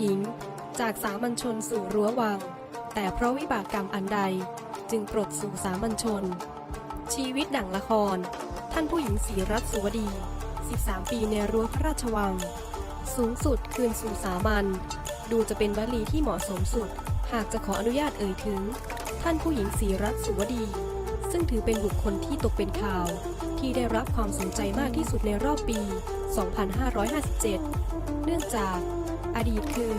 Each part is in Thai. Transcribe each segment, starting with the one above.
หญิง จากสามัญชนสู่รั้ววัง แต่เพราะวิบากกรรมอันใดจึงปลดสู่สามัญชน ชีวิตดั่งละคร ท่านผู้หญิงศรีรัตน์สุวดี 13 ปีในรั้วพระราชวัง สูงสุดคืนสู่สามัญดูจะเป็นวลีที่เหมาะสมสุด หากจะขออนุญาตเอ่ยถึง ท่านผู้หญิงศรีรัตน์สุวดี ซึ่งถือเป็นบุคคลที่ตกเป็นข่าว ที่ได้รับความสนใจมากที่สุดในรอบปี 2557 เนื่องจาก อดีตคือ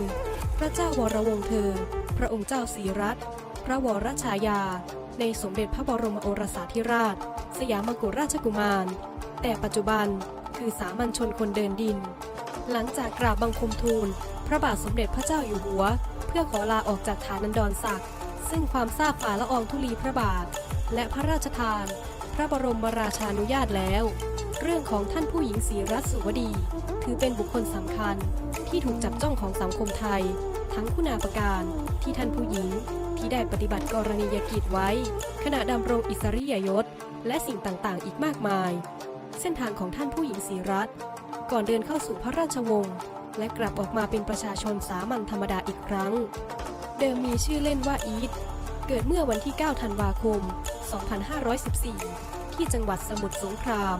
พระเจ้าวรวงศ์เธอ พระองค์เจ้าศรีรัตน์พระวรชายา ในสมเด็จพระบรมโอรสาธิราช สยามกุฎราชกุมาร แต่ปัจจุบันคือสามัญชนคนเดินดิน หลังจากกราบบังคมทูล พระบาทสมเด็จพระเจ้าอยู่หัว เพื่อขอลาออกจากฐานันดรศักดิ์ซึ่งความทราบฝ่าละอองธุลีพระบาท และพระราชทาน พระบรมราชานุญาตแล้ว เรื่องของท่านผู้หญิงศรีรัตน์สุวดี ถือเป็นบุคคลสำคัญ ที่ถูกจับจ้องของสังคมไทย ทั้งคุณาประการที่ท่านผู้หญิงที่ได้ปฏิบัติกรณียกิจไว้ ขณะดำรงอิสริยยศ และสิ่งต่างๆ อีกมากมาย เส้นทางของท่านผู้หญิงศรีรัตน์ก่อนเดินเข้าสู่พระราชวงศ์และกลับออกมาเป็นประชาชนสามัญธรรมดาอีกครั้ง เดิมมีชื่อเล่นว่าอีทเกิดเมื่อวันที่ 9 ธันวาคม 2514 ที่จังหวัดสมุทรสงคราม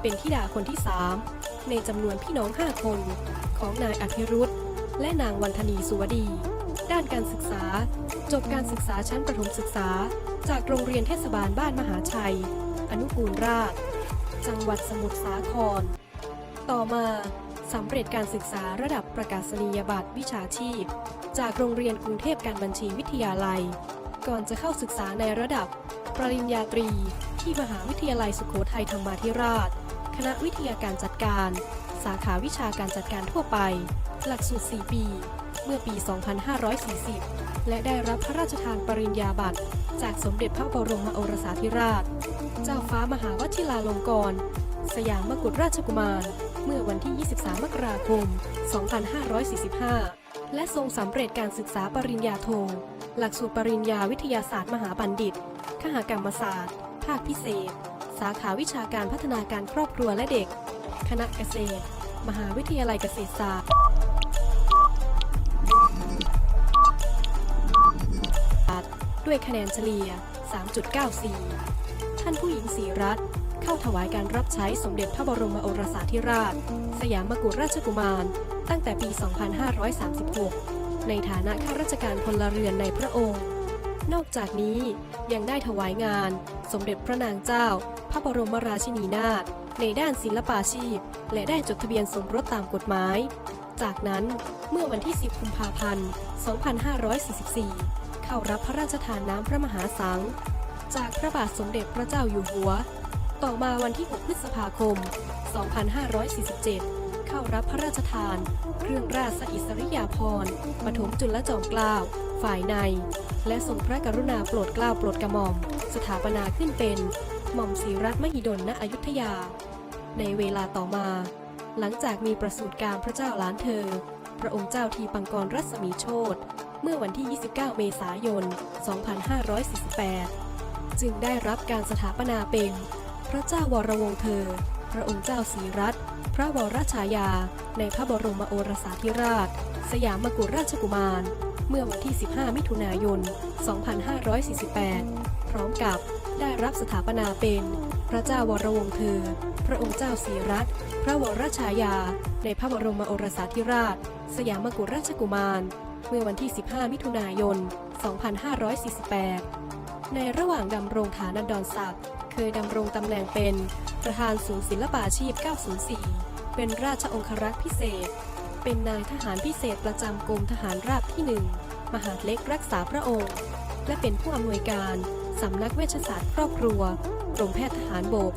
เป็นธิดาคนที่ 3 ในจำนวนพี่น้อง 5 คน ของนายอภิรุธและนางวันธนีสุวดี ด้านการศึกษา จบการศึกษาชั้นประถมศึกษา จากโรงเรียนเทศบาลบ้านมหาชัย อนุกูลราช จังหวัดสมุทรสาคร ต่อมาสำเร็จการศึกษาระดับประกาศนียบัตรวิชาชีพ จากโรงเรียนกรุงเทพการบัญชีวิทยาลัย ก่อนจะเข้าศึกษาในระดับ ปริญญาตรีที่มหาวิทยาลัยสุโขทัยธรรมาธิราช คณะวิทยาการจัดการ สาขาวิชาการจัดการทั่วไป หลักสูตร 4 ปี เมื่อปี 2540 และได้รับพระราชทานปริญญาบัตร จากสมเด็จพระบรมโอรสาธิราช เจ้าฟ้ามหาวชิราลงกรณ์สยามมกุฎราชกุมาร เมื่อวันที่ 23 มกราคม 2545 และทรงสำเร็จการศึกษาปริญญาโท หลักสูตรปริญญาวิทยาศาสตร์มหาบัณฑิต ขหกรรมศาสตร์ ภาคพิเศษ สาขาวิชาการพัฒนาการครอบครัวและเด็ก คณะเกษตร มหาวิทยาลัยเกษตรศาสตร์ ด้วยคะแนนเฉลี่ย 3.94 ท่านผู้หญิงศรีรัตน์เข้าถวายการรับใช้สมเด็จพระบรมโอรสาธิราช สยามกุฎราชกุมาร ตั้งแต่ปี 2536 ในฐานะข้าราชการพลเรือนในพระองค์นอกจากนี้ยังได้ถวายงาน สมเด็จพระนางเจ้า ระบรมราชินีนาถในด้านศิลปาชีพ และได้จดทะเบียนสมรสตามกฎหมาย จากนั้นเมื่อวันที่ 10 กุมภาพันธ์ 2544 เข้ารับพระราชทานน้ำพระมหาสัง จากพระบาทสมเด็จพระเจ้าอยู่หัว ต่อมาวันที่ 6 พฤษภาคม 2547 เข้ารับพระราชทาน เครื่องราชอิสริยาภรณ์ปฐมจุลจอมเกล้าฝ่ายใน และทรงพระกรุณาโปรดเกล้าโปรดกระหม่อม สถาปนาขึ้นเป็น หม่อมศรีรัตน์มหิดลณอยุธยา ในเวลาต่อมา หลังจากมีประสูติการพระเจ้าล้านเธอ พระองค์เจ้าทีปังกรรัศมีโชตเมื่อวันที่ 29 เมษายน 2548 จึงได้รับการสถาปนาเป็น พระเจ้าวรวงเธอ พระองค์เจ้าศรีรัตน์พระวรชายา ในพระบรมโอรสาธิราช สยามกุฎราชกุมาร เมื่อวันที่ 15 มิถุนายน 2548 พร้อมกับ ได้รับสถาปนาเป็นพระเจ้าวรวงศ์เธอ พระองค์เจ้าศรีรัตน์พระวรชายา ในพระบรมโอรสาธิราช สยามกุฎราชกุมาร เมื่อวันที่ 15 มิถุนายน 2548 ในระหว่างดำรงฐานันดรศักดิ์เคยดำรงตำแหน่งเป็น ประธานศูนย์ศิลปาชีพ 904 เป็นราชองครักษ์พิเศษ เป็นนายทหารพิเศษประจำกรมทหารราบที่ 1 มหาดเล็กรักษาพระองค์ และเป็นผู้อำนวยการ สำนักเวชศาสตร์ครอบครัวกรมแพทย์ทหารบก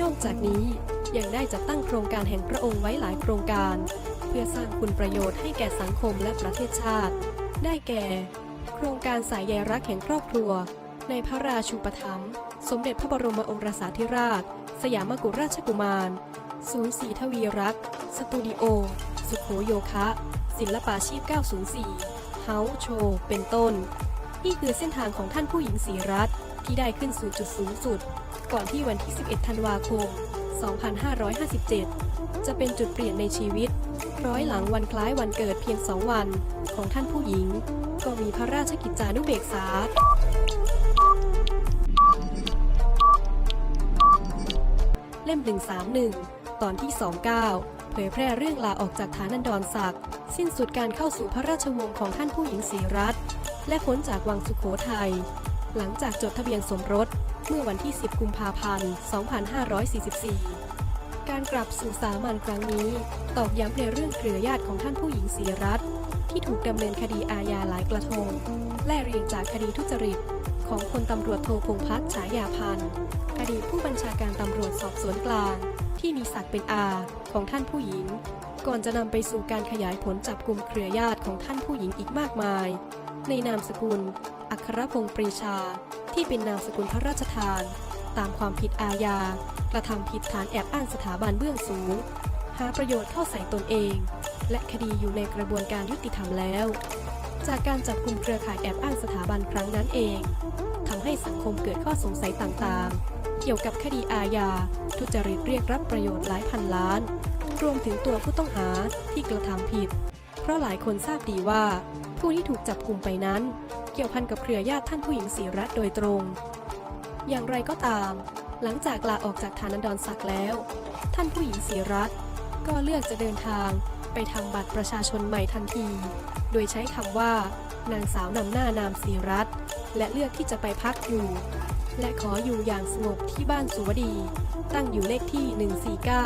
นอกจากนี้ยังได้จัดตั้งโครงการแห่งพระองค์ไว้หลายโครงการ เพื่อสร้างคุณประโยชน์ให้แก่สังคมและประเทศชาติ ได้แก่ โครงการสายใยรักแห่งครอบครัว ในพระราชูปถัมภ์สมเด็จพระบรมโอรสาธิราช สยามกุฎราชกุมารศูนย์ศรีทวีรัก สตูดิโอ สุขโขโยคะ ศิลปาชีพ 904 เฮาส์โชว์เป็นต้น นี่คือเส้นทางของท่านผู้หญิงศรีรัตน์ ที่ได้ขึ้นสู่จุดสูงสุด ก่อนที่วันที่ 11 ธันวาคม 2557 จะเป็นจุดเปลี่ยนในชีวิต ร้อยหลังวันคล้ายวันเกิดเพียงสองวันของท่านผู้หญิง ก็มีพระราชกิจจานุเบกษาเล่ม 131 ตอนที่ 29 เผยแพร่เรื่องลาออกจากฐานันดรศักดิ์สิ้นสุดการเข้าสู่พระราชวงศ์ของท่านผู้หญิงศรีรัตน์และพ้นจากวังสุโขทัย หลังจากจดทะเบียนสมรสเมื่อวันที่ 10 กุมภาพันธ์ 2544 การกลับสู่สามัญครั้งนี้ ตอกย้ำในเรื่องเครือญาติของท่านผู้หญิงศรีรัตน์ที่ถูกดำเนินคดีอาญาหลายกระทง และเรียงจากคดีทุจริต ของพลตำรวจโทพงพัฒน์ฉายาพันธ์อดีตผู้บัญชาการตำรวจสอบสวนกลาง ที่มีศักดิ์เป็นอาของท่านผู้หญิง ก่อนจะนำไปสู่การขยายผลจับกลุ่มเครือญาติของท่านผู้หญิงอีกมากมาย ในนามสกุล อัครพงศ์ปรีชา ที่เป็นนามสกุลพระราชทาน ตามความผิดอาญา กระทำผิดฐานแอบอ้างสถาบันเบื้องสูง หาประโยชน์เข้าใส่ตนเอง และคดีอยู่ในกระบวนการยุติธรรมแล้ว จากการจับกลุ่มเครือข่ายแอบอ้างสถาบันครั้งนั้นเองทำให้สังคมเกิดข้อสงสัยต่างๆ เกี่ยวกับคดีอาญา ทุจริตเรียกรับประโยชน์หลายพันล้าน รวมถึงตัวผู้ต้องหาที่กระทำผิด เพราะหลายคนทราบดีว่า ผู้ที่ถูกจับกลุ่มไปนั้น เกี่ยวพันกับเครือญาติท่านผู้หญิงศรีรัตน์โดยตรง อย่างไรก็ตาม หลังจากลาออกจากฐานันดรศักดิ์แล้ว ท่านผู้หญิงศรีรัตน์ก็เลือกจะเดินทางไปทำบัตรประชาชนใหม่ทันที โดยใช้คำว่านางสาวนำหน้านามศรีรัตน์และเลือกที่จะไปพักอยู่ และขออยู่อย่างสงบที่บ้านสุวดี ตั้งอยู่เลขที่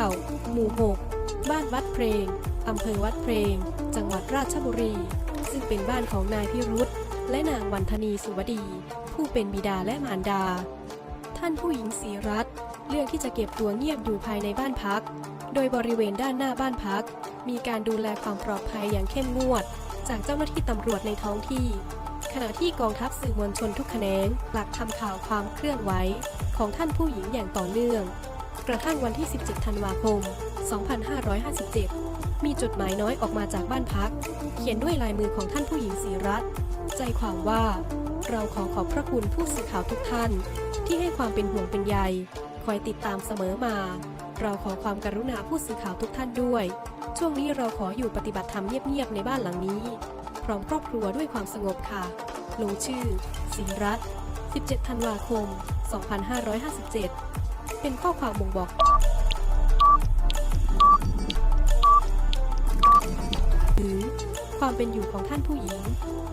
149 หมู่ 6 บ้านวัดเพลงอำเภอวัดเพลง จังหวัดราชบุรี ซึ่งเป็นบ้านของนายพิรุธ และนางวันธนีสุวดี ผู้เป็นบิดาและมารดา ท่านผู้หญิงศรีรัตน์เลือกที่จะเก็บตัวเงียบอยู่ภายในบ้านพัก โดยบริเวณด้านหน้าบ้านพัก มีการดูแลความปลอดภัยอย่างเข้มงวด จากเจ้าหน้าที่ตำรวจในท้องที่ ขณะที่กองทัพสื่อมวลชนทุกแขนงหลักทำข่าวความเคลื่อนไหวของท่านผู้หญิงอย่างต่อเนื่อง กระทั่งวันที่ 17 ธันวาคม 2557 มีจดหมายน้อยออกมาจากบ้านพัก เขียนด้วยลายมือของท่านผู้หญิงศรีรัตน์ใจความว่า เราขอขอบพระคุณผู้สื่อข่าวทุกท่าน ที่ให้ความเป็นห่วงเป็นใยคอยติดตามเสมอมา เราขอความกรุณาผู้สื่อข่าวทุกท่านด้วย ช่วงนี้เราขออยู่ปฏิบัติธรรมเงียบๆในบ้านหลังนี้ พร้อมครอบครัวด้วยความสงบค่ะ ลงชื่อศรีรัตน์17 ธันวาคม 2557 เป็นข้อความบ่งบอก ความเป็นอยู่ของท่านผู้หญิง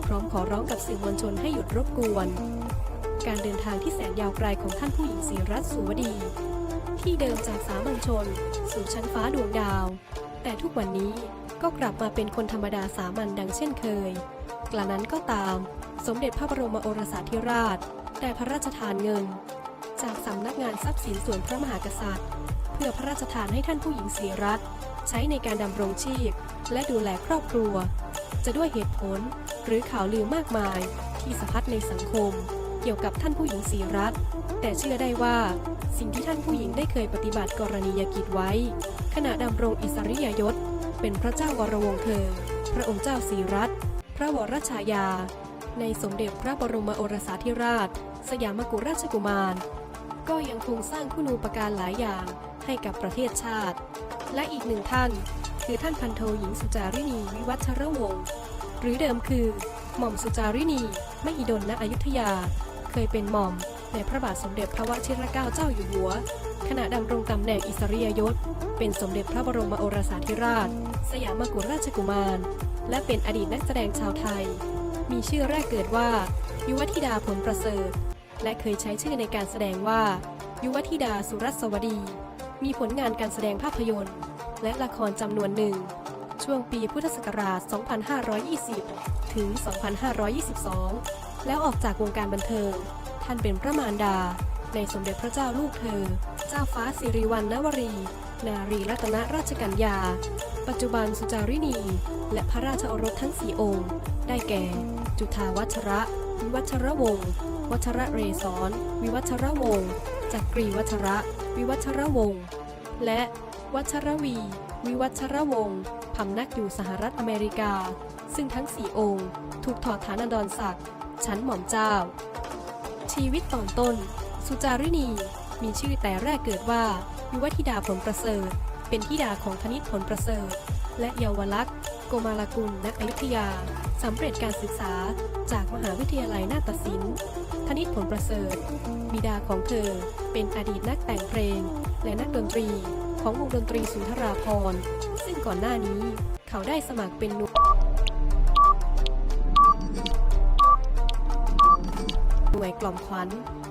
พร้อมขอร้องกับสื่อมวลชนให้หยุดรบกวน การเดินทางที่แสนยาวไกลของท่านผู้หญิงศรีรัตน์สุวดี ที่เดิมจากสามัญชน สู่ชั้นฟ้าดวงดาว แต่ทุกวันนี้ก็กลับมาเป็นคนธรรมดาสามัญดังเช่นเคย กระนั้นก็ตาม สมเด็จพระบรมโอรสาธิราช ได้พระราชทานเงิน จากสำนักงานทรัพย์สินส่วนพระมหากษัตริย์ เพื่อพระราชทานให้ท่านผู้หญิงศรีรัตน์ใช้ในการดำรงชีพ และดูแลครอบครัว จะด้วยเหตุผลหรือข่าวลือมากมายที่สะพัดในสังคม เกี่ยวกับท่านผู้หญิงศรีรัตแต่เชื่อได้ว่าสิ่งที่ท่านผู้หญิงได้เคยปฏิบัติกรณียกิจไว้ ขณะดำรงอิสริยยศ เป็นพระเจ้าวรวงเธอ พระองค์เจ้าศรีรัตพระวรชายา ในสมเด็จพระบรมโอรสาธิราช สยามกุฎราชกุมาร ก็ยังคงสร้างคุณูปการหลายอย่างให้กับประเทศชาติ และอีกหนึ่งท่าน คือท่านพันโทหญิงสุจารินีวิวัชรวงศ์หรือเดิมคือ หม่อมสุจารินีมหิดลณอยุธยา เคยเป็นหม่อมในพระบาทสมเด็จพระวชิรเกล้าเจ้าอยู่หัว ขณะดำรงตำแหน่งอิสริยยศ เป็นสมเด็จพระบรมโอรสาธิราช สยามกุฎราชกุมาร และเป็นอดีตนักแสดงชาวไทย มีชื่อแรกเกิดว่า ยุวธิดาผลประเสริฐ และเคยใช้ชื่อในการแสดงว่า ยุวธิดาสุรัสวดี มีผลงานการแสดงภาพยนตร์ และละครจำนวนหนึ่ง ช่วงปีพุทธศักราช 2520 ถึง 2522 แล้วออกจากวงการบันเทิง ท่านเป็นพระมารดา ในสมเด็จพระเจ้าลูกเธอ เจ้าฟ้าสิริวัณณวรี นารีรัตนราชกัญญา ปัจจุบันสุจารินี และพระราชโอรสทั้งสี่องค์ ได้แก่ จุฑาวัชระ วิวัชระวงศ์ วัชระเรศร วิวัชระวงศ์ จักรีวัชระ วิวัชระวงศ์ และ วัชรวี วิวัชระวงศ์พำนักอยู่สหรัฐอเมริกา ซึ่งทั้งสี่องค์ ถูกถอดฐานันดรศักดิ์ชั้นหม่อมเจ้า ชีวิตตอนต้น สุจารินีมีชื่อแต่แรกเกิดว่ายุวธิดาผลประเสริฐ เป็นธิดาของธนิตผลประเสริฐ และเยาวลักษณ์โกมาลกุลณอยุธยาสำเร็จการศึกษาจากมหาวิทยาลัยนาฏศิลป์ธนิตผลประเสริฐ บิดาของเธอเป็นอดีตนักแต่งเพลง และนักดนตรี ของวงดนตรีสุนทราภรซึ่งก่อนหน้านี้เขาได้สมัครเป็นนุหน่วยกล่อมขวัญ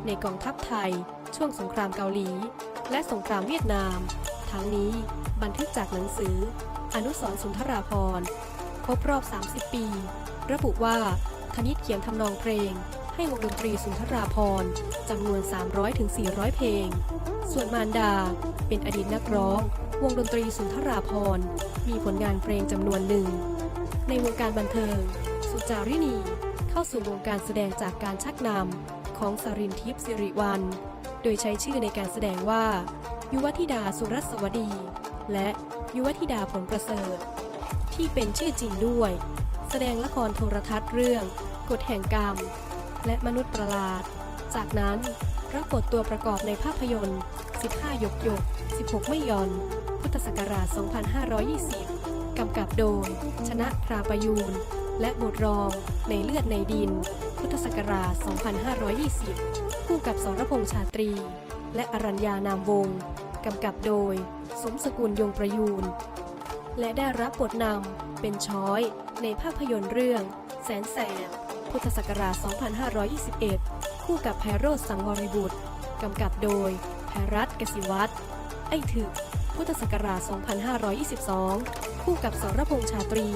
ในกองทัพไทย ช่วงสงครามเกาหลี และสงครามเวียดนาม ทั้งนี้บันทึกจากหนังสือ อนุสรสุนทราภรครบรอบ 30 ปี ระบุว่าธนิตเขียนทำนองเพลง ให้วงดนตรีสุนทราภรณ์จำนวน 300-400 เพลง ส่วนมารดา เป็นอดีตนักร้อง วงดนตรีสุนทราภรณ์มีผลงานเพลงจำนวนหนึ่ง ในวงการบันเทิง สุจารินีเข้าสู่วงการแสดงจากการชักนำของสรินทิพย์สิริวัลโดยใช้ชื่อในการแสดงว่า ยุวธิดาสุรสวดี และยุวธิดาผลประเสริฐ ที่เป็นชื่อจริงด้วย แสดงละครโทรทัศน์เรื่องกฎแห่งกรรม และมนุษย์ประหลาด จากนั้นรับบทตัวประกอบในภาพยนตร์ 15หยกหยก 16 ไม่ยอน พุทธศักราช 2520 กำกับโดย ชนะพราประยูน และบทรอง ในเลือดในดิน พุทธศักราช 2520 คู่กับสรพงษ์ชาตรี และอรัญญานามวงศ์กำกับโดย สมสกุลยงประยูน และได้รับบทนำเป็นช้อย ในภาพยนตร์เรื่อง แสนแสบ พุทธศักราช 2521 คู่กับไพโรธสังวริบุตรกำกับโดยไพรัตน์กสิวัตรไอ้ถึก พุทธศักราช 2522 คู่กับสรพงษ์ชาตรี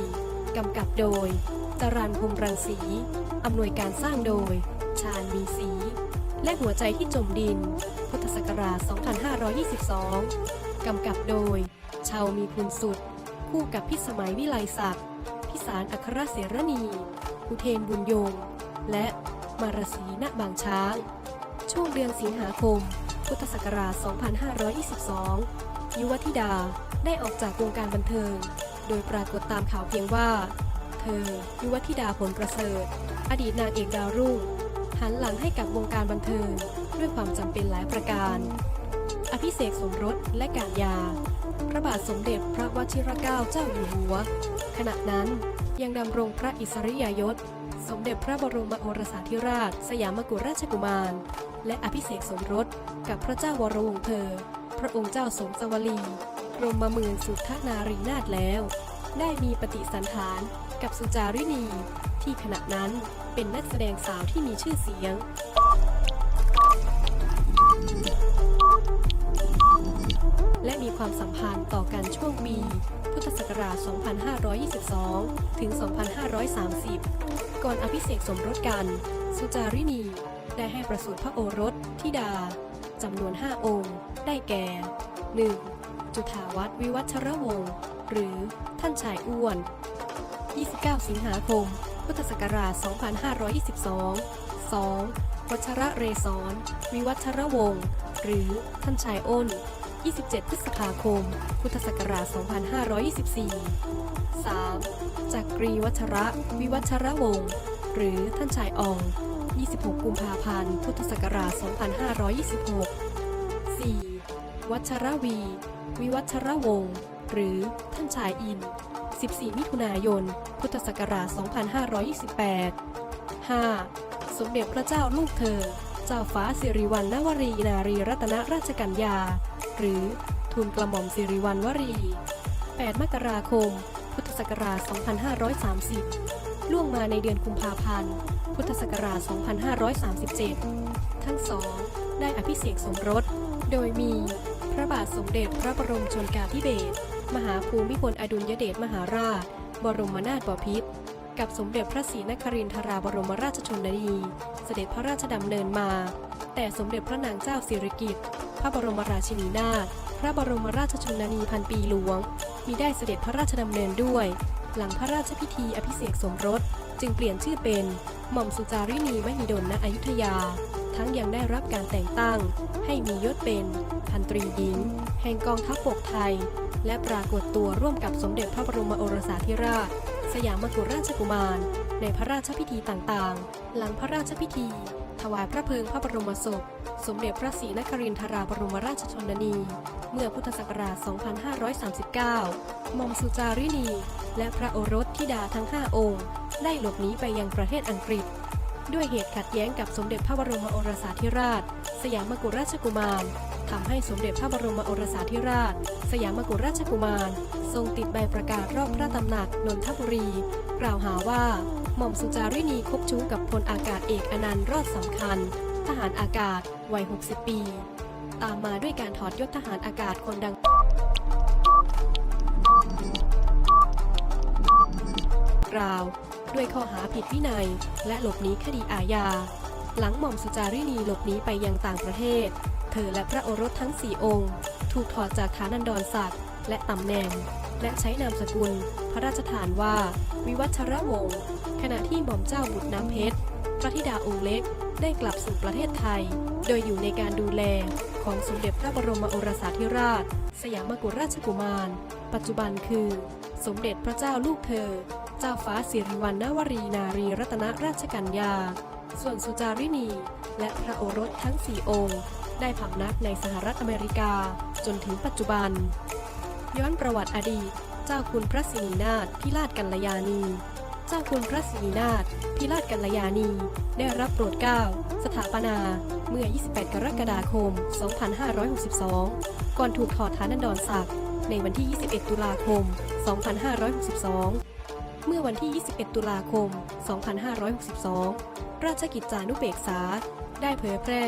กำกับโดย จรันพรมรังสี อำนวยการสร้างโดย ชาญมีสี และหัวใจที่จมดิน พุทธศักราช 2522 กำกับโดย ชาวมีคุณสุด คู่กับพิสมัยวิไลศักดิ์พิสารอัครเสรณี อุเทนบุญยง และมารสีณบางช้าง ช่วงเดือนสิงหาคม พุทธศักราช 2522 ยุวธิดาได้ออกจากวงการบันเทิง โดยปรากฏตามข่าวเพียงว่า เธอ ยุวธิดาผลประเสริฐ อดีตนางเอกดาวรุ่งหันหลังให้กับวงการบันเทิงด้วยความจำเป็นหลายประการ อภิเษกสมรสและการยา พระบาทสมเด็จพระวชิรเกล้าเจ้าอยู่หัว ขณะนั้น ยังดำรงพระอิสริยยศ สมเด็จพระบรมโอรสาธิราช สยามกุฎราชกุมาร และอภิเษกสมรส กับพระเจ้าวรวงเธอ พระองค์เจ้าสมสวลีกรมเมืองสุทธนารีนาถแล้ว ได้มีปฏิสันฐานกับสุจารินี ที่ขณะนั้นเป็นนักแสดงสาวที่มีชื่อเสียงและมีความสัมพันธ์ต่อกันช่วงปี พุทธศักราช 2522 ถึง 2530 ก่อนอภิเษกสมรสกัน สุจารินี ได้ให้ประสูติพระโอรสธิดา จำนวน 5 องค์ ได้แก่ 1. จุฑาวัตรวิวัชรวงศ์ หรือท่านชายอ้วน 29 สิงหาคม พุทธศักราช 2522 2. วัชระเรศรวิวัชรวงศ์ หรือท่านชายอ้น 27 พฤษภาคม พุทธศักราช 2524 3. จักรีวัชระ วิวัชระวงศ์ หรือท่านชายออง 26 กุมภาพันธ์ พุทธศักราช 2526 4. วัชระวี วิวัชระวงศ์หรือท่านชายอิน 14 มิถุนายน พุทธศักราช 2528 5. สมเด็จพระเจ้าลูกเธอ เจ้าฟ้าสิริวัณณวรีนารีรัตนราชกัญญา หรือทูลกระหม่อมสิริวัณวรี 8 มกราคม พุทธศักราช 2530 ล่วงมาในเดือนกุมภาพันธ์ พุทธศักราช 2537 ทั้งสอง ได้อภิเษกสมรส โดยมี พระบาทสมเด็จพระบรมชนกาธิเบศร มหาภูมิพลอดุลยเดชมหาราช บรมนาถบพิตรกับสมเด็จพระศรีนครินทราบรมราชชนนี เสด็จพระราชดำเนินมา แต่สมเด็จพระนางเจ้าสิริกิติ์พระบรมราชินีนาถพระบรมราชชนนีพันปีหลวง มีได้เสด็จพระราชดำเนินด้วย หลังพระราชพิธีอภิเษกสมรส จึงเปลี่ยนชื่อเป็น หม่อมสุจารินีมหิดลณอยุธยา ทั้งยังได้รับการแต่งตั้ง ให้มียศเป็นพันตรีหญิง แห่งกองทัพบกไทย และปรากฏตัวร่วมกับสมเด็จพระบรมโอรสาธิราช สยามกุฎราชกุมาร ในพระราชพิธีต่างๆ หลังพระราชพิธี ถวายพระเพลิงพระบรมศพ สมเด็จพระศรีนครินทราบรมราชชนนี เมื่อพุทธศักราช 2539หม่อมสุจารินี และพระโอรสธิดาทั้ง 5 องค์ ได้หลบหนีไปยังประเทศอังกฤษ ด้วยเหตุขัดแย้งกับสมเด็จพระบรมโอรสาธิราช สยามกุฎราชกุมารทำให้สมเด็จพระบรมโอรสาธิราช สยามกุฎราชกุมาร ทรงติดใบประกาศรอบพระตำหนักนนทบุรี กล่าวหาว่า หม่อมสุจารินีคบชู้กับพลอากาศเอกอนันต์รอดสำคัญ ทหารอากาศวัย 60 ปี ตามมาด้วยการถอดยศทหารอากาศคนดังกล่าว ด้วยข้อหาผิดวินัย และหลบหนีคดีอาญา หลังหม่อมสุจารินีหลบหนีไปยังต่างประเทศ เธอและพระโอรสทั้งสี่องค์ ถูกถอดจากฐานันดรศักดิ์และตำแหน่ง และใช้นามสกุล พระราชทานว่า วิวัชระวงศ์ ขณะที่หม่อมเจ้าบุตรน้ำเพชรพระธิดาองค์เล็กได้กลับสู่ประเทศไทย โดยอยู่ในการดูแลของสมเด็จพระบรมโอรสาธิราช สยามกุฎราชกุมาร ปัจจุบันคือ สมเด็จพระเจ้าลูกเธอ เจ้าฟ้าสิริวัณณวรีนารีรัตนราชกัญญา ส่วนสุจารินี และพระโอรสทั้งสี่องค์ ได้พำนักในสหรัฐอเมริกาจนถึงปัจจุบัน ย้อนประวัติอดีต เจ้าคุณพระศรีนาถพิราชกัลยาณี จ้าคุณพระศรีนาถพิราชกัลยาณี ได้รับโปรดเกล้าสถาปนา เมื่อ 28 กรกฎาคม 2562 ก่อนถูกถอดฐานันดรศักดิ์ในวันที่ 21 ตุลาคม 2562 เมื่อวันที่ 21 ตุลาคม 2562 ราชกิจจานุเบกษา ได้เผยแพร่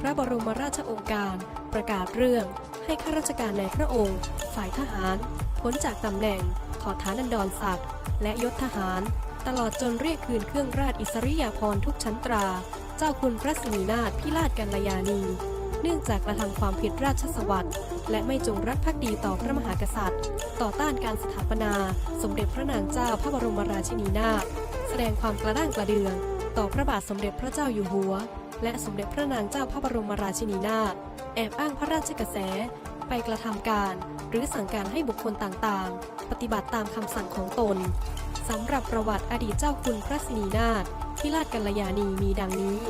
พระบรมราชโองการ ประกาศเรื่อง ให้ข้าราชการในพระองค์ ฝ่ายทหาร พ้นจากตำแหน่ง ถอฐานันดรศักดิ์และยศทหาร ตลอดจนเรียกคืนเครื่องราชอิสริยาภรณ์ทุกชั้นตรา เจ้าคุณพระศรีนาถพิราชกัลยาณี เนื่องจากกระทำความผิดราชสวัสดิ์และไม่จงรักภักดีต่อพระมหากษัตริย์ ต่อต้านการสถาปนา สมเด็จพระนางเจ้าพระบรมราชินีนาถแสดงความกระด้างกระเดือง ต่อพระบาทสมเด็จพระเจ้าอยู่หัว และสมเด็จพระนางเจ้าพระบรมราชินีนาถแอบอ้างพระราชกระแส ไปกระทำการ หรือสั่งการให้บุคคลต่างๆ ปฏิบัติตามคำสั่งของตนสำหรับประวัติอดีตเจ้าคุณพระศรีนาถพิราชกัลยาณีมีดังนี้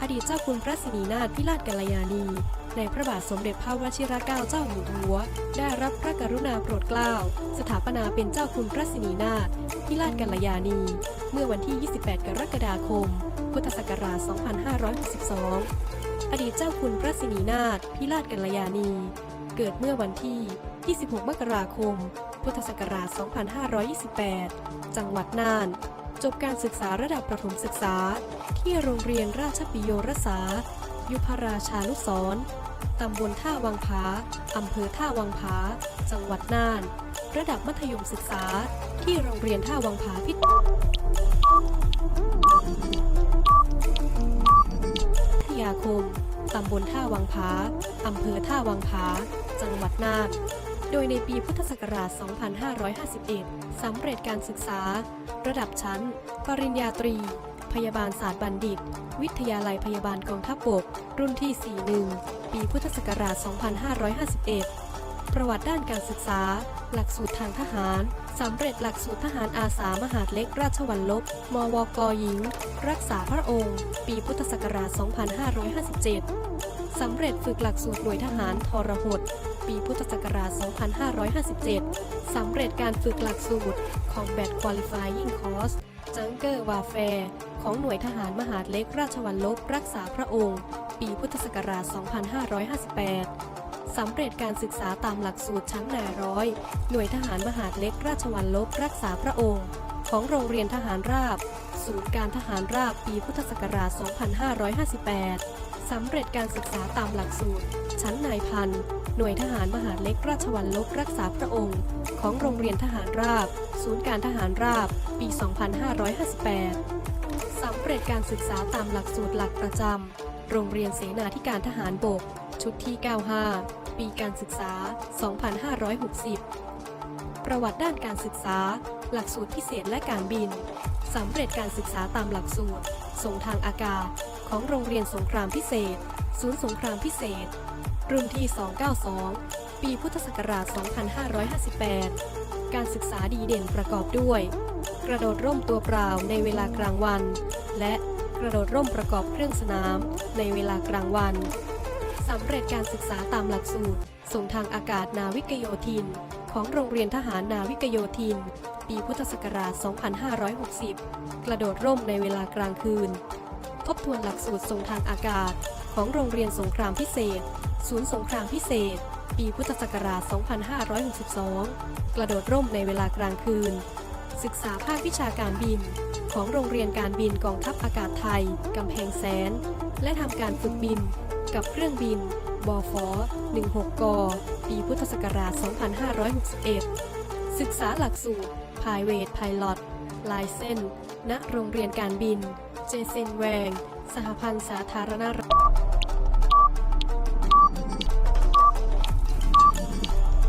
อดีตเจ้าคุณพระศรีนาถพิราชกัลยาณี ในพระบาทสมเด็จพระวชิรเกล้าเจ้าอยู่หัว ได้รับพระกรุณาโปรดเกล้า สถาปนาเป็นเจ้าคุณพระศรีนาถพิราชกัลยาณี เมื่อวันที่ 28 กรกฎาคม พุทธศักราช 2562อดีตเจ้าคุณพระศรีนาถพิราชกัลยาณี เกิดเมื่อวันที่ 26 มกราคม พุทธศักราช 2528 จังหวัดน่าน จบการศึกษาระดับประถมศึกษา ที่โรงเรียนราชปิโยรสา ยุพราชานุสรณ์ตำบลท่าวังผา อำเภอท่าวังผา จังหวัดน่าน ระดับมัธยมศึกษา ที่โรงเรียนท่าวังผาพิทยาคม ตำบลท่าวังผา อำเภอท่าวังผา จังหวัดน่าน โดยในปีพุทธศักราช 2551 สำเร็จการศึกษา ระดับชั้น ปริญญาตรี พยาบาลศาสตร์บัณฑิต วิทยาลัยพยาบาลกองทัพบก รุ่นที่ 41 ปีพุทธศักราช 2551 ประวัติด้านการศึกษา หลักสูตรทางทหาร สำเร็จหลักสูตรทหารอาสามหาดเล็กราชวัลลบ มวกหญิง รักษาพระองค์ ปีพุทธศักราช 2557สำเร็จฝึกหลักสูตรหน่วยทหารทรหด ปีพุทธศักราช 2557 สำเร็จการฝึกหลักสูตร Combat Qualifying Course Junker Warfare ของหน่วยทหารมหาดเล็กราชวัลลบรักษาพระองค์ ปีพุทธศักราช 2558 สำเร็จการศึกษาตามหลักสูตรชั้นนายร้อย หน่วยทหารมหาดเล็กราชวัลลบรักษาพระองค์ ของโรงเรียนทหารราบ ศูนย์การทหารราบปีพุทธศักราช 2558 สำเร็จการศึกษาตามหลักสูตร ชั้นนายพัน หน่วยทหารมหาเล็กราชวัลลบรักษาพระองค์ ของโรงเรียนทหารราบ ศูนย์การทหารราบ ปี 2558 สำเร็จการศึกษาตามหลักสูตรหลักประจำ โรงเรียนเสนาธิการทหารบก ชุดที่ 95 ปีการศึกษา 2560 ประวัติด้านการศึกษา หลักสูตรพิเศษและการบิน สำเร็จการศึกษาตามหลักสูตร ส่งทางอากาศ ของโรงเรียนสงครามพิเศษ ศูนย์สงครามพิเศษ รุ่นที่ 292 ปีพุทธศักราช 2558 การศึกษาดีเด่นประกอบด้วย กระโดดร่มตัวเปล่าในเวลากลางวัน และกระโดดร่มประกอบเครื่องสนามในเวลากลางวันสำเร็จการศึกษาตามหลักสูตร ส่งทางอากาศนาวิกโยธิน ของโรงเรียนทหารนาวิกโยธิน ปีพุทธศักราช 2560 กระโดดร่มในเวลากลางคืน ทบทวนหลักสูตรส่งทางอากาศของโรงเรียนสงครามพิเศษ ศูนย์สงครามพิเศษ ปีพุทธศักราช 2562 กระโดดร่มในเวลากลางคืน ศึกษาภาควิชาการบิน ของโรงเรียนการบินกองทัพอากาศไทย กำแพงแสน และทำการฝึกบิน กับเครื่องบินบฟ16 ก ปีพุทธศักราช 2561 ศึกษาหลักสูตร Private Pilot ลายเส้น ณ โรงเรียนการบิน เจเซนแวง สหพันธ์สาธารณรัฐ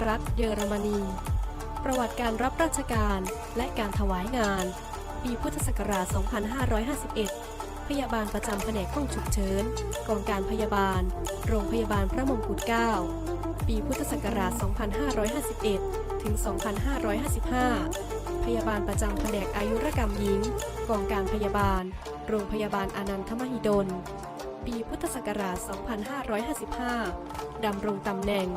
รัฐเยอรมนี ประวัติการรับราชการและการถวายงาน ปีพุทธศักราช 2551 พยาบาลประจำแผนกห้องฉุกเฉินกองการพยาบาล โรงพยาบาลพระมงกุฎเกล้าปีพุทธศักราช 2551 ถึง 2555 พยาบาลประจำแผนกอายุรกรรมหญิง กองการพยาบาล โรงพยาบาลอานันทมหิดล ปีพุทธศักราช 2555 ดำรงตำแหน่ง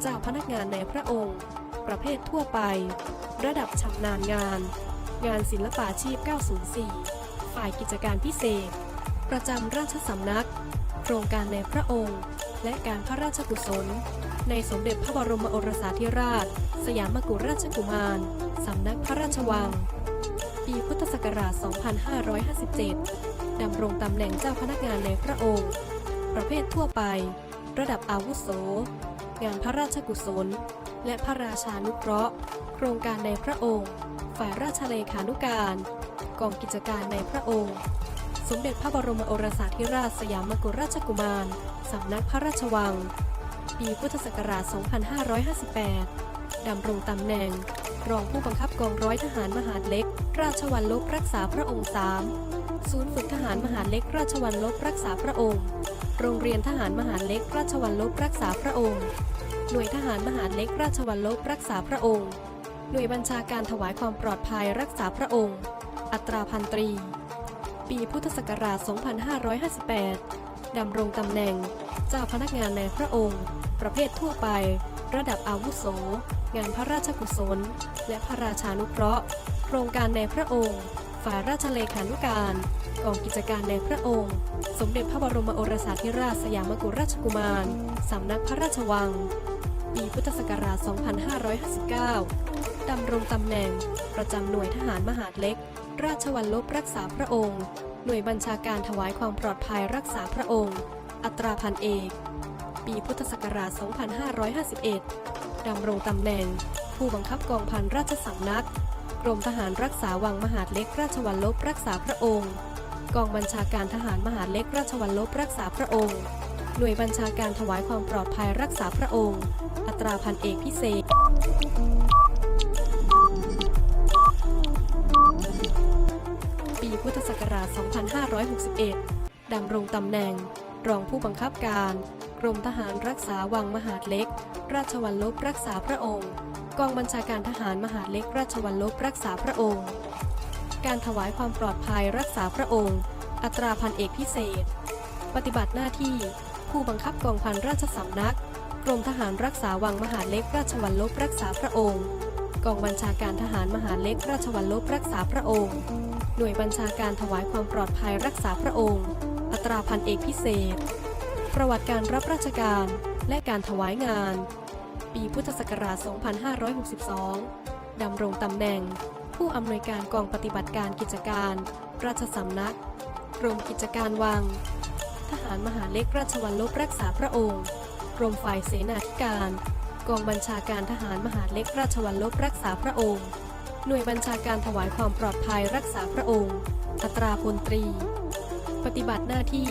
เจ้าพนักงานในพระองค์ ประเภททั่วไป ระดับชำนาญงาน งานศิลปาชีพ 904 ฝ่ายกิจการพิเศษ ประจำราชสำนัก โครงการในพระองค์ และการพระราชกุศล ในสมเด็จพระบรมโอรสาธิราช สยามกุฎราชกุมาร สำนักพระราชวัง ปีพุทธศักราช 2557 ดำรงตำแหน่งเจ้าพนักงานในพระองค์ ประเภททั่วไป ระดับอาวุโส งานพระราชกุศล และพระราชานุเคราะห์ โครงการในพระองค์ ฝ่ายราชเลขานุการ กองกิจการในพระองค์ สมเด็จพระบรมโอรสาธิราชสยามกุฎราชกุมาร สำนักพระราชวัง ปีพุทธศักราช 2558 ดำรงตำแหน่งรองผู้บังคับกองร้อยทหารมหาดเล็ก ราชวัลลบรักษาพระองค์3 ศูนย์ฝึกทหารมหาเล็กราชวัลลบรักษาพระองค์ โรงเรียนทหารมหาเล็กราชวัลลบรักษาพระองค์ หน่วยทหารมหาเล็กราชวัลลบรักษาพระองค์ หน่วยบัญชาการถวายความปลอดภัยรักษาพระองค์ อัตราพันตรี ปีพุทธศักราช 2558 ดำรงตำแหน่ง เจ้าพนักงานในพระองค์ ประเภททั่วไป ระดับอาวุโส งานพระราชกุศล และพระราชานุเคราะห์ โครงการในพระองค์ ฝ่ายราชเลขานุการกองกิจการในพระองค์ สมเด็จพระบรมโอรสาธิราชสยามกุฎราชกุมาร สำนักพระราชวัง ปีพุทธศักราช 2559 ดำรงตำแหน่ง ประจำหน่วยทหารมหาดเล็ก ราชวัลลบรักษาพระองค์ หน่วยบัญชาการถวายความปลอดภัยรักษาพระองค์ อัตราพันเอก ปีพุทธศักราช 2551 ดำรงตำแหน่ง ผู้บังคับกองพันราชสำนัก กรมทหารรักษาวังมหาดเล็กราชวัลลบรักษาพระองค์ กองบัญชาการทหารมหาดเล็กราชวัลลบรักษาพระองค์ หน่วยบัญชาการถวายความปลอดภัยรักษาพระองค์ อัตราพันเอกพิเศษปีพุทธศักราช 2561 ดำรงตำแหน่ง รองผู้บังคับการ กรมทหารรักษาวังมหาดเล็ก ราชวัลลบรักษาพระองค์ กองบัญชาการทหารมหาเล็กราชวัลลบรักษาพระองค์ การถวายความปลอดภัยรักษาพระองค์ อัตราพันเอกพิเศษ ปฏิบัติหน้าที่ ผู้บังคับกองพันราชสำนัก กรมทหารรักษาวังมหาเล็กราชวัลลบรักษาพระองค์ กองบัญชาการทหารมหาเล็กราชวัลลบรักษาพระองค์ หน่วยบัญชาการถวายความปลอดภัยรักษาพระองค์ อัตราพันเอกพิเศษ ประวัติการรับราชการและการถวายงาน ปีพุทธศักราช 2562 ดำรงตำแหน่ง ผู้อำนวยการกองปฏิบัติการกิจการ ราชสำนัก กรมกิจการวัง ทหารมหาเล็กราชวัลลบรักษาพระองค์ กรมฝ่ายเสนาธิการ กองบัญชาการทหารมหาเล็กราชวัลลบรักษาพระองค์ หน่วยบัญชาการถวายความปลอดภัยรักษาพระองค์ อัตราพลตรี ปฏิบัติหน้าที่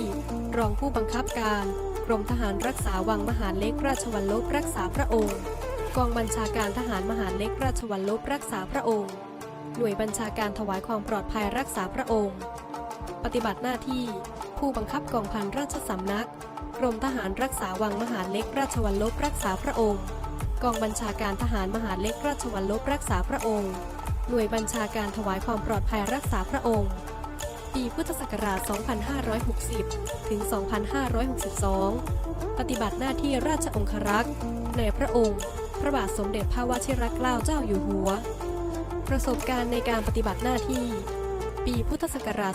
รองผู้บังคับการ กรมทหารรักษาวังมหาเล็กราชวัลลบรักษาพระองค์ กองบัญชาการทหารมหาเล็กราชวัลลบรักษาพระองค์ หน่วยบัญชาการถวายความปลอดภัยรักษาพระองค์ ปฏิบัติหน้าที่ ผู้บังคับกองพันราชสำนัก กรมทหารรักษาวังมหาเล็กราชวัลลบรักษาพระองค์ กองบัญชาการทหารมหาเล็กราชวัลลบรักษาพระองค์ หน่วยบัญชาการถวายความปลอดภัยรักษาพระองค์ ปีพุทธศักราช 2560 ถึง 2562 ปฏิบัติหน้าที่ราชองครักษ์ในพระองค์ พระบาทสมเด็จพระวชิรเกล้าเจ้าอยู่หัว ประสบการณ์ในการปฏิบัติหน้าที่ ปีพุทธศักราช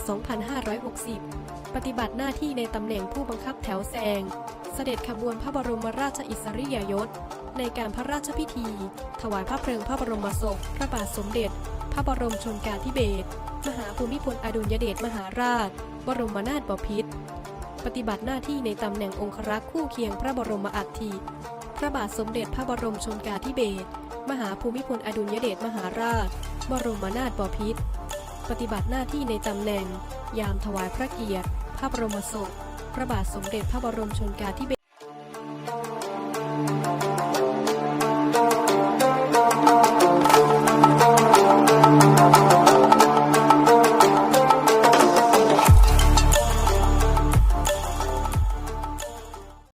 2560 ปฏิบัติหน้าที่ในตำแหน่งผู้บังคับแถวแซง เสด็จขบวนพระบรมราชอิสริยยศ ในการพระราชพิธี ถวายพระเพลิงพระบรมศพ พระบาทสมเด็จ พระบรมชนกาธิเบศร มหาภูมิพลอดุลยเดชมหาราช บรมนาถบพิตรปฏิบัติหน้าที่ในตำแหน่งองครักษ์คู่เคียงพระบรมอัฐิพระบาทสมเด็จพระบรมชนกาธิเบศรมหาภูมิพลอดุลยเดชมหาราช บรมนาถบพิตรปฏิบัติหน้าที่ในตำแหน่ง ยามถวายพระเกียรติ พระบรมศพ พระบาทสมเด็จพระบรมชนกาธิเบศร